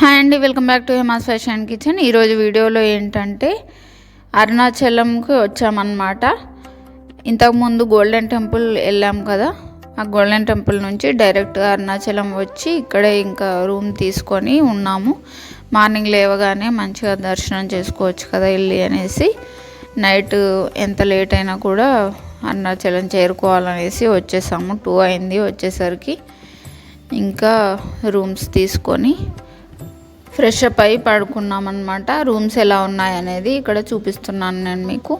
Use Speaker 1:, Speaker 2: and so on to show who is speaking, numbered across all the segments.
Speaker 1: Hi అండి welcome back to Himas fashion kitchen. ఈరోజు వీడియోలో ఏంటంటే అరుణాచలంకి వచ్చామన్నమాట. ఇంతకుముందు గోల్డెన్ టెంపుల్ వెళ్ళాం కదా ఆ గోల్డెన్ టెంపుల్ నుంచి డైరెక్ట్గా అరుణాచలం వచ్చి ఇక్కడే ఇంకా రూమ్ తీసుకొని ఉన్నాము. మార్నింగ్ లేవగానే మంచిగా దర్శనం చేసుకోవచ్చు కదా వెళ్ళి అనేసి నైట్ ఎంత లేట్ అయినా కూడా అరుణాచలం చేరుకోవాలనేసి వచ్చేసాము. టూ అయింది వచ్చేసరికి. ఇంకా రూమ్స్ తీసుకొని ఫ్రెష్ అప్ అయి పడుకున్నాం అనమాట రూమ్స్ ఎలా ఉన్నాయనేది ఇక్కడ చూపిస్తున్నాను నేను మీకు.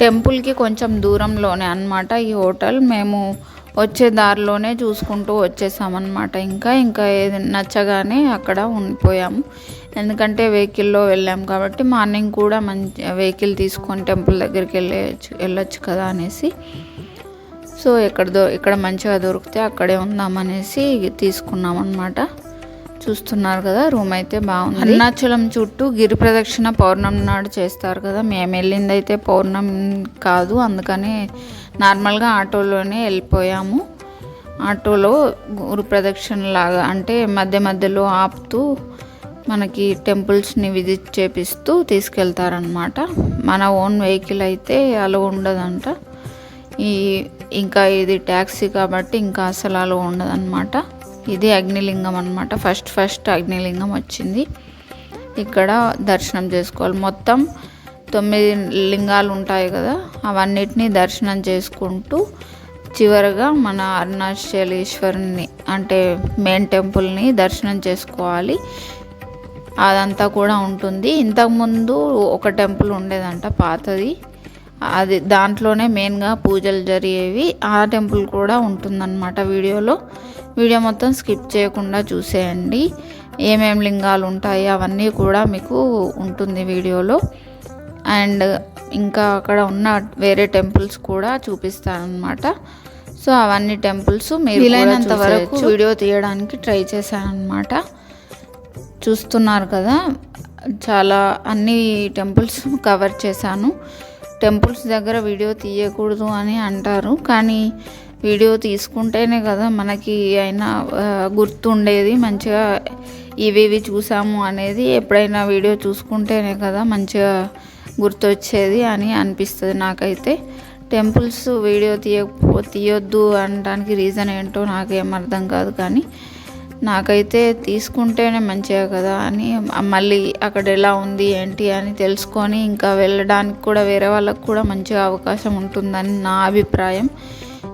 Speaker 1: టెంపుల్కి కొంచెం దూరంలోనే అనమాట ఈ హోటల్. మేము వచ్చే దారిలోనే చూసుకుంటూ వచ్చేసామన్నమాట ఇంకా. ఇంకా ఏది నచ్చగానే అక్కడ ఉండిపోయాము. ఎందుకంటే వెహికల్లో వెళ్ళాం కాబట్టి మార్నింగ్ కూడా మంచి వెహికల్ తీసుకొని టెంపుల్ దగ్గరికి వెళ్ళచ్చు వెళ్ళొచ్చు కదా అనేసి. సో ఎక్కడ దొ ఇక్కడ మంచిగా దొరికితే అక్కడే ఉందామనేసి తీసుకున్నాం అనమాట చూస్తున్నారు కదా రూమ్ అయితే బాగుంది. అరుణాచలం చుట్టూ గిరి ప్రదక్షిణ పౌర్ణమి నాడు చేస్తారు కదా మేము వెళ్ళింది అయితే పౌర్ణమి కాదు అందుకని నార్మల్గా ఆటోలోనే వెళ్ళిపోయాము. ఆటోలో గురు ప్రదక్షిణ లాగా అంటే మధ్య మధ్యలో ఆపుతూ మనకి టెంపుల్స్ని విజిట్ చేపిస్తూ తీసుకెళ్తారనమాట మన ఓన్ వెహికల్ అయితే అలా ఉండదంట. ఈ ఇంకా ఇది ట్యాక్సీ కాబట్టి ఇంకా అసలు అలా ఉండదన్నమాట. ఇది అగ్నిలింగం అనమాట ఫస్ట్ ఫస్ట్ అగ్నిలింగం వచ్చింది. ఇక్కడ దర్శనం చేసుకోవాలి. మొత్తం తొమ్మిది లింగాలు ఉంటాయి కదా అవన్నిటిని దర్శనం చేసుకుంటూ చివరగా మన అరుణాచలేశ్వరుని అంటే మెయిన్ టెంపుల్ని దర్శనం చేసుకోవాలి. అదంతా కూడా ఉంటుంది. ఇంతకుముందు ఒక టెంపుల్ ఉండేదంట పాతది. అది దాంట్లోనే మెయిన్గా పూజలు జరిగేవి. ఆ టెంపుల్ కూడా ఉంటుందన్నమాట వీడియోలో. వీడియో మొత్తం స్కిప్ చేయకుండా చూసేయండి. ఏమేం లింగాలు ఉంటాయి అవన్నీ కూడా మీకు ఉంటుంది వీడియోలో. అండ్ ఇంకా అక్కడ ఉన్న వేరే టెంపుల్స్ కూడా చూపిస్తానమాట సో అవన్నీ టెంపుల్స్ మీరు వీలైనంత వరకు వీడియో తీయడానికి ట్రై చేశాను అనమాట చూస్తున్నారు కదా చాలా అన్ని టెంపుల్స్ కవర్ చేశాను. టెంపుల్స్ దగ్గర వీడియో తీయకూడదు అని అంటారు. కానీ వీడియో తీసుకుంటేనే కదా మనకి అయినా గుర్తుండేది. మంచిగా ఇవి ఇవి చూసాము అనేది ఎప్పుడైనా వీడియో చూసుకుంటేనే కదా మంచిగా గుర్తొచ్చేది అని అనిపిస్తుంది నాకైతే. టెంపుల్స్ వీడియో తీయకపో తీయొద్దు అనడానికి రీజన్ ఏంటో నాకేం అర్థం కాదు కానీ నాకైతే తీసుకుంటేనే మంచిగా కదా అని మళ్ళీ అక్కడ ఎలా ఉంది ఏంటి అని తెలుసుకొని ఇంకా వెళ్ళడానికి కూడా వేరే వాళ్ళకు కూడా మంచిగా అవకాశం ఉంటుందని నా అభిప్రాయం.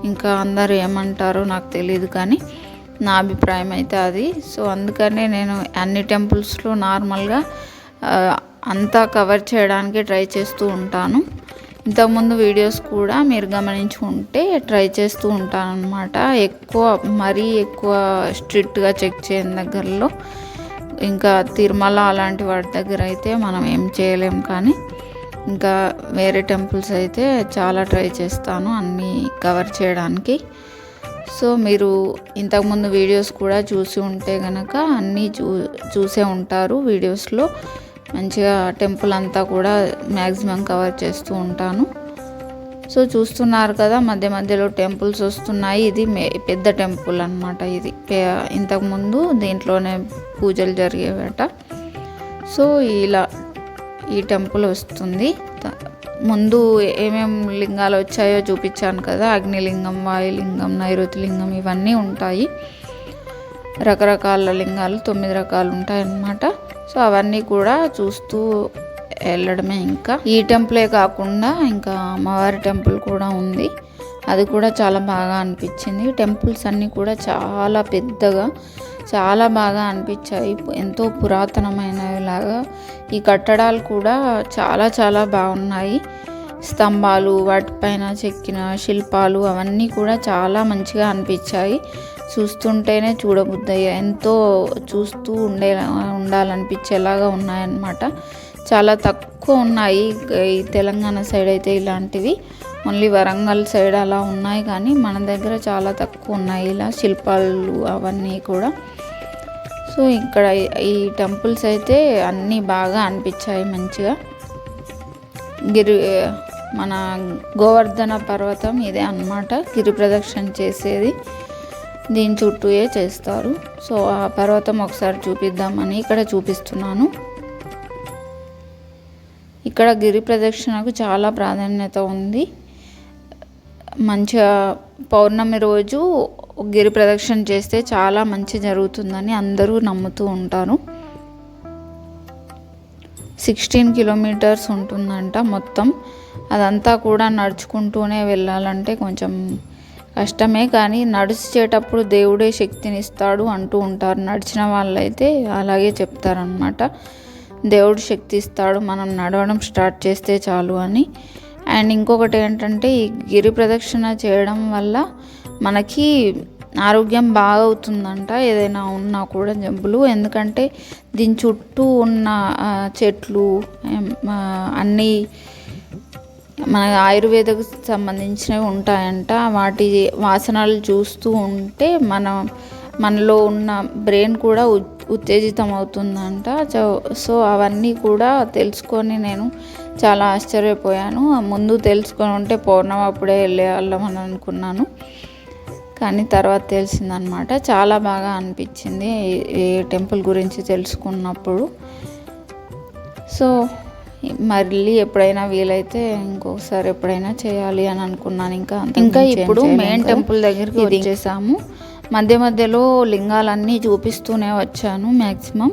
Speaker 1: ఇంకా అందరు ఏమంటారో నాకు తెలియదు కానీ నా అభిప్రాయం అయితే అది. సో అందుకనే నేను అన్ని టెంపుల్స్లో నార్మల్గా అంతా కవర్ చేయడానికి ట్రై చేస్తూ ఉంటాను. ఇంతకుముందు వీడియోస్ కూడా మీరు గమనించుకుంటే ట్రై చేస్తూ ఉంటాను అనమాట ఎక్కువ మరీ ఎక్కువ స్ట్రిక్ట్గా చెక్ చేయని దగ్గరలో. ఇంకా తిరుమల అలాంటి వాటి దగ్గర అయితే మనం ఏం చేయలేం కానీ ఇంకా వేరే టెంపుల్స్ అయితే చాలా ట్రై చేస్తాను అన్నీ కవర్ చేయడానికి. సో మీరు ఇంతకుముందు వీడియోస్ కూడా చూసి ఉంటే కనుక అన్నీ చూ చూసే ఉంటారు వీడియోస్లో. మంచిగా టెంపుల్ అంతా కూడా మ్యాక్సిమం కవర్ చేస్తూ ఉంటాను. సో చూస్తున్నారు కదా మధ్య మధ్యలో టెంపుల్స్ వస్తున్నాయి. ఇది పెద్ద టెంపుల్ అనమాట ఇది. ఇంతకుముందు దీంట్లోనే పూజలు జరిగేవట. సో ఇలా ఈ టెంపుల్ వస్తుంది. ముందు ఏమేం లింగాలు వచ్చాయో చూపించాను కదా. అగ్నిలింగం వాయులింగం నైరుతి లింగం ఇవన్నీ ఉంటాయి. రకరకాల లింగాలు తొమ్మిది రకాలు ఉంటాయి అన్నమాట సో అవన్నీ కూడా చూస్తూ వెళ్ళడమే ఇంకా. ఈ టెంపులే కాకుండా ఇంకా అమ్మవారి టెంపుల్ కూడా ఉంది. అది కూడా చాలా బాగా అనిపించింది. టెంపుల్స్ అన్నీ కూడా చాలా పెద్దగా చాలా బాగా అనిపించాయి. ఎంతో పురాతనమైనలాగా ఈ కట్టడాలు కూడా చాలా చాలా బాగున్నాయి. స్తంభాలు వాటిపైన చెక్కిన శిల్పాలు అవన్నీ కూడా చాలా మంచిగా అనిపించాయి. చూస్తుంటేనే చూడబుద్దయ్య ఎంతో చూస్తూ ఉండే ఉండాలనిపించేలాగా ఉన్నాయన్నమాట. చాలా తక్కువ ఉన్నాయి. ఈ తెలంగాణ సైడ్ అయితే ఇలాంటివి. ఓన్లీ వరంగల్ సైడ్ అలా ఉన్నాయి కానీ మన దగ్గర చాలా తక్కువ ఉన్నాయి. ఇలా శిల్పాలు అవన్నీ కూడా. సో ఇక్కడ ఈ టెంపుల్స్ అయితే అన్నీ బాగా అనిపించాయి మంచిగా. గిరి మన గోవర్ధన పర్వతం ఇదే అనమాట గిరి ప్రదక్షిణ చేసేది. దీని చుట్టూయే చేస్తారు. సో ఆ పర్వతం ఒకసారి చూపిద్దామని ఇక్కడ చూపిస్తున్నాను. ఇక్కడ గిరి ప్రదక్షిణకు చాలా ప్రాధాన్యత ఉంది. మంచిగా పౌర్ణమి రోజు గిరి ప్రదక్షిణ చేస్తే చాలా మంచి జరుగుతుందని అందరూ నమ్ముతూ ఉంటారు. సిక్స్టీన్ కిలోమీటర్స్ ఉంటుందంట మొత్తం. అదంతా కూడా నడుచుకుంటూనే వెళ్ళాలంటే కొంచెం కష్టమే కానీ నడిచేటప్పుడు దేవుడే శక్తినిస్తాడు అంటూ ఉంటారు. నడిచిన వాళ్ళైతే అలాగే చెప్తారనమాట దేవుడు శక్తి ఇస్తాడు మనం నడవడం స్టార్ట్ చేస్తే చాలు అని. అండ్ ఇంకొకటి ఏంటంటే ఈ గిరి ప్రదక్షిణ చేయడం వల్ల మనకి ఆరోగ్యం బాగా అవుతుందంట ఏదైనా ఉన్నా కూడా జబ్బులు. ఎందుకంటే దీని చుట్టూ ఉన్న చెట్లు అన్నీ మన ఆయుర్వేదకు సంబంధించినవి ఉంటాయంట. వాటి వాసనలు చూస్తూ ఉంటే మన మనలో ఉన్న బ్రెయిన్ కూడా ఉత్తేజితం అవుతుందంట సో సో అవన్నీ కూడా తెలుసుకొని నేను చాలా ఆశ్చర్యపోయాను. ముందు తెలుసుకొని ఉంటే పౌర్ణమి అప్పుడే వెళ్ళేవాళ్ళం అని అనుకున్నాను. కానీ తర్వాత తెలిసిందనమాట చాలా బాగా అనిపించింది ఏ టెంపుల్ గురించి తెలుసుకున్నప్పుడు. సో మళ్ళీ ఎప్పుడైనా వీలైతే ఇంకొకసారి ఎప్పుడైనా చేయాలి అని అనుకున్నాను. ఇంకా ఇంకా ఇప్పుడు మెయిన్ టెంపుల్ దగ్గరికి వచ్చేసాము. మధ్య మధ్యలో లింగాలన్నీ చూపిస్తూనే వచ్చాను మ్యాక్సిమం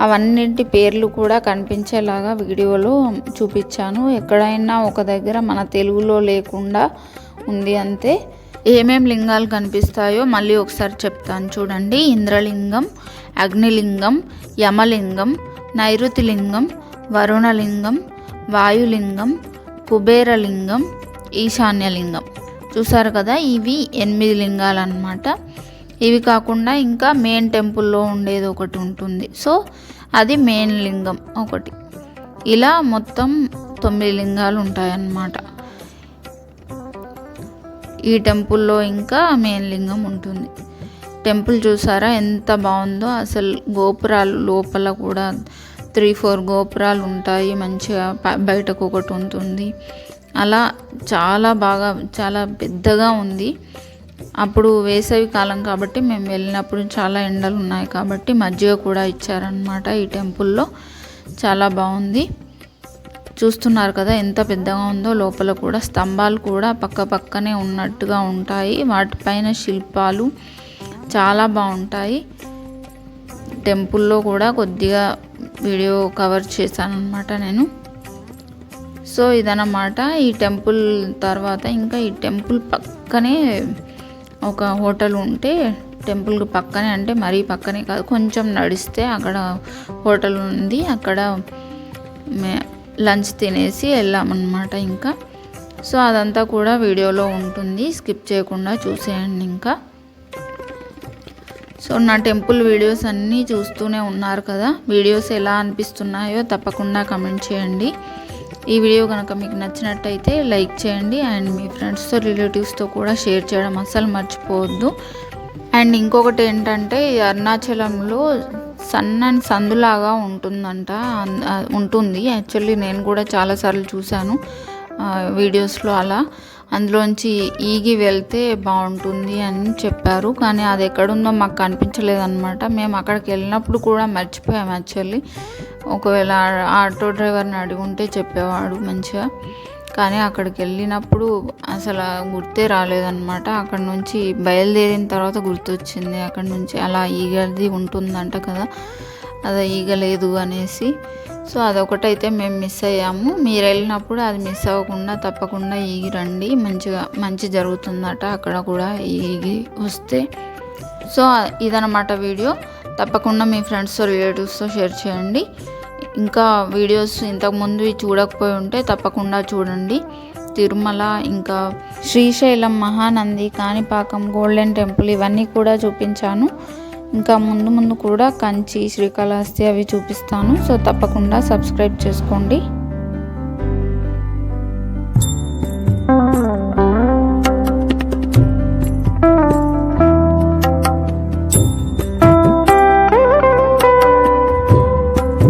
Speaker 1: అవన్నింటి పేర్లు కూడా కనిపించేలాగా వీడియోలో చూపించాను. ఎక్కడైనా ఒక దగ్గర మన తెలుగులో లేకుండా ఉంది అంతే. ఏమేం లింగాలు కనిపిస్తాయో మళ్ళీ ఒకసారి చెప్తాను చూడండి. ఇంద్రలింగం అగ్నిలింగం యమలింగం నైరుతిలింగం వరుణలింగం వాయులింగం కుబేరలింగం ఈశాన్యలింగం. చూసారు కదా ఇవి ఎనిమిది లింగాలు అన్నమాట ఇవి కాకుండా ఇంకా మెయిన్ టెంపుల్లో ఉండేది ఒకటి ఉంటుంది. సో అది మెయిన్ లింగం ఒకటి. ఇలా మొత్తం తొమ్మిది లింగాలు ఉంటాయన్నమాట. ఈ టెంపుల్లో ఇంకా మెయిన్ లింగం ఉంటుంది. టెంపుల్ చూసారా ఎంత బాగుందో. అసలు గోపురాలు లోపల కూడా త్రీ ఫోర్ గోపురాలు ఉంటాయి. మంచిగా బయటకు ఒకటి ఉంటుంది. అలా చాలా బాగా చాలా పెద్దగా ఉంది. అప్పుడు వేసవి కాలం కాబట్టి మేము వెళ్ళినప్పుడు చాలా ఎండలు ఉన్నాయి కాబట్టి మజ్జిగ కూడా ఇచ్చారనమాట ఈ టెంపుల్లో. చాలా బాగుంది. చూస్తున్నారు కదా ఎంత పెద్దగా ఉందో లోపల కూడా స్తంభాలు కూడా పక్క పక్కనే ఉన్నట్టుగా ఉంటాయి. వాటిపైన శిల్పాలు చాలా బాగుంటాయి. టెంపుల్లో కూడా కొద్దిగా వీడియో కవర్ చేశాను నేను. సో ఇదన్నమాట ఈ టెంపుల్ తర్వాత. ఇంకా ఈ టెంపుల్ పక్కనే ఒక హోటల్ ఉంటే టెంపుల్ పక్కనే అంటే మరీ పక్కనే కాదు కొంచెం నడిస్తే అక్కడ హోటల్ ఉంది. అక్కడ మే లంచ్ తినేసి వెళ్ళామన్నమాట ఇంకా. సో అదంతా కూడా వీడియోలో ఉంటుంది. స్కిప్ చేయకుండా చూసేయండి ఇంకా. సో నా టెంపుల్ వీడియోస్ అన్నీ చూస్తూనే ఉన్నారు కదా. వీడియోస్ ఎలా అనిపిస్తున్నాయో తప్పకుండా కమెంట్ చేయండి. ఈ వీడియో కనుక మీకు నచ్చినట్టయితే లైక్ చేయండి అండ్ మీ ఫ్రెండ్స్తో రిలేటివ్స్తో కూడా షేర్ చేయడం అస్సలు మర్చిపోవద్దు. అండ్ ఇంకొకటి ఏంటంటే అరుణాచలంలో సన్నని సందులాగా ఉంటుందంట. ఉంటుంది. యాక్చువల్లీ నేను కూడా చాలాసార్లు చూశాను వీడియోస్లో అలా. అందులోంచి ఈగి వెళ్తే బాగుంటుంది అని చెప్పారు. కానీ అది ఎక్కడుందో మాకు కనిపించలేదన్నమాట. మేము అక్కడికి వెళ్ళినప్పుడు కూడా మర్చిపోయాము యాక్చువల్లీ. ఒకవేళ ఆటో డ్రైవర్ని అడిగి ఉంటే చెప్పేవాడు మంచిగా. కానీ అక్కడికి వెళ్ళినప్పుడు అసలు గుర్తే రాలేదన్నమాట. అక్కడ నుంచి బయలుదేరిన తర్వాత గుర్తొచ్చింది. అక్కడ నుంచి అలా ఈగది ఉంటుందంట కదా అది ఈగలేదు అనేసి. సో అదొకటైతే మేము మిస్ అయ్యాము. మీరు వెళ్ళినప్పుడు అది మిస్ అవ్వకుండా తప్పకుండా ఈగి రండి. మంచిగా మంచి జరుగుతుందట అక్కడ కూడా ఈగి వస్తే. సో ఇదనమాట వీడియో. తప్పకుండా మీ ఫ్రెండ్స్తో రిలేటివ్స్తో షేర్ చేయండి. ఇంకా వీడియోస్ ఇంతకుముందు చూడకపోయి ఉంటే తప్పకుండా చూడండి. తిరుమల ఇంకా శ్రీశైలం మహానంది కాణిపాకం గోల్డెన్ టెంపుల్ ఇవన్నీ కూడా చూపించాను. ఇంకా ముందు ముందు కూడా కంచి శ్రీకాళహస్తి అవి చూపిస్తాను. సో తప్పకుండా సబ్స్క్రైబ్ చేసుకోండి.